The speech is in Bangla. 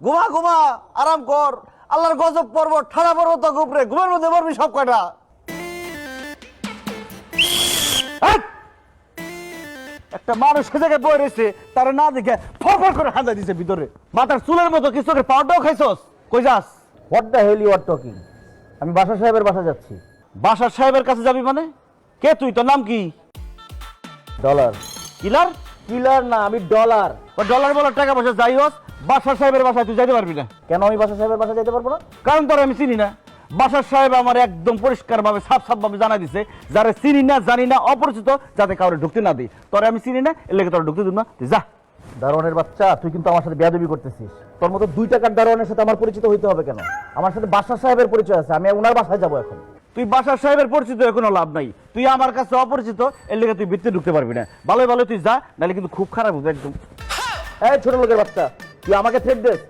ঘুমা ঘুমা আরাম কর। আল্লাহর গজব পর্বত ঠাড়া পর্বত উপরে ঘুমের মধ্যে মরবি সব কয়টা? একটা মানুষ সে জায়গায় বয়ে রয়েছে তারা না দেখে ফরফর করে হাঁদা দিছে ভিতরে। মাথার চুলের মতো কিছু করে পাউডারও খাইছস? কই যাস? What the hell you are talking আমি বাসা সাহেবের বাসা যাচ্ছি। বাসা সাহেবের কাছে যাবি মানে? কে তুই? তোর নাম কি? ডলার কিলার? কিলার না আমি ডলার। ও ডলার বলার টাকা পয়সা যাই হোস বাসার সাহেবের বাসায় তুই যাইতে পারবি না। কেন আমি বাসা সাহেবের বাসা যাইতে পারব না? কারণ তোর আমি চিনি না। বাসার সাহেব আমার একদম পরিষ্কার ভাবে সাফ সাফ ভাবে জানাই দিছে যারা চিনি না জানি না অপরিচিত যাতে কাউরে ঢুকতে না দিই তোরে আমি চিনি না এর লেগে তোর ঢুকতে দিব না তুই যা। দারোয়ানের বাচ্চা তুই কিন্তু আমার সাথে বেয়াদবি করতেছিস। তোর মতো দুই টাকার দারোয়ানের সাথে আমার পরিচিত হইতে হবে কেন? আমার সাথে বাসা সাহেবের পরিচয় আছে আমি ওনার বাসায় যাব এখন। তুই বাসার সাহেবের পরিচিত কোনো লাভ নাই। তুই আমার কাছে অপরিচিত, এর লেগে তুই ভিত্তি ঢুকতে পারবি না। ভালো ভালো তুই যা, নাহলে কিন্তু খুব খারাপ হবে একদম। এই ছোট লোকের বাচ্চা, তুই আমাকে থ্রেট দিস।